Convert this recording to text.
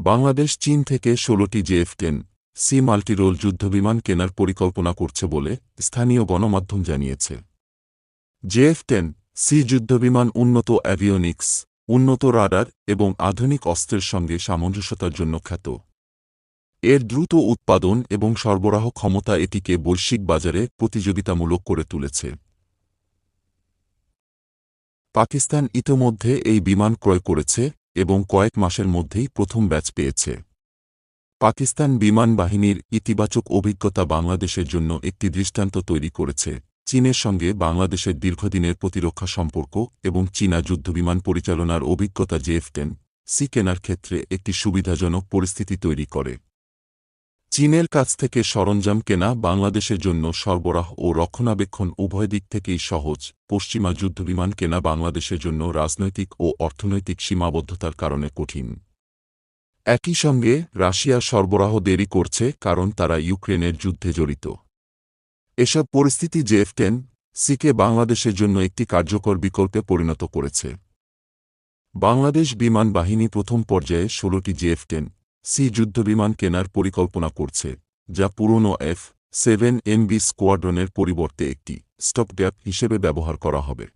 বাংলাদেশ চীন থেকে ষোলোটি জেএফ টেন সি মাল্টিরোল যুদ্ধবিমান কেনার পরিকল্পনা করছে বলে স্থানীয় গণমাধ্যম জানিয়েছে। জেএফ টেন সি যুদ্ধবিমান উন্নত অ্যাভিওনিক্স, উন্নত রাডার এবং আধুনিক অস্ত্রের সঙ্গে সামঞ্জস্যতার জন্য খ্যাত। এর দ্রুত উৎপাদন এবং সরবরাহ ক্ষমতা এটিকে বৈশ্বিক বাজারে প্রতিযোগিতামূলক করে তুলেছে। পাকিস্তান ইতোমধ্যে এই বিমান ক্রয় করেছে এবং কয়েক মাসের মধ্যেই প্রথম ব্যাচ পেয়েছে। পাকিস্তান বিমান বাহিনীর ইতিবাচক অভিজ্ঞতা বাংলাদেশের জন্য একটি দৃষ্টান্ত তৈরি করেছে। চীনের সঙ্গে বাংলাদেশের দীর্ঘদিনের প্রতিরক্ষা সম্পর্ক এবং চীনা যুদ্ধবিমান পরিচালনার অভিজ্ঞতা জেফটেন সি কেনার ক্ষেত্রে একটি সুবিধাজনক পরিস্থিতি তৈরি করে। চীনের কাছ থেকে সরঞ্জাম কেনা বাংলাদেশের জন্য সরবরাহ ও রক্ষণাবেক্ষণ উভয় দিক থেকেই সহজ। পশ্চিমা যুদ্ধবিমান কেনা বাংলাদেশের জন্য রাজনৈতিক ও অর্থনৈতিক সীমাবদ্ধতার কারণে কঠিন। একই সঙ্গে, রাশিয়া সরবরাহ দেরি করছে কারণ তারা ইউক্রেনের যুদ্ধে জড়িত। এসব পরিস্থিতি জেএফ টেন, সিকে বাংলাদেশের জন্য একটি কার্যকর বিকল্পে পরিণত করেছে। বাংলাদেশ বিমান বাহিনী প্রথম পর্যায়ে ষোলোটি জেএফ টেন সি যুদ্ধবিমান কেনার পরিকল্পনা করছে, যা পুরনো এফ সেভেন এমবি স্কোয়াড্রনের পরিবর্তে একটি স্টপগ্যাপ হিসেবে ব্যবহার করা হবে।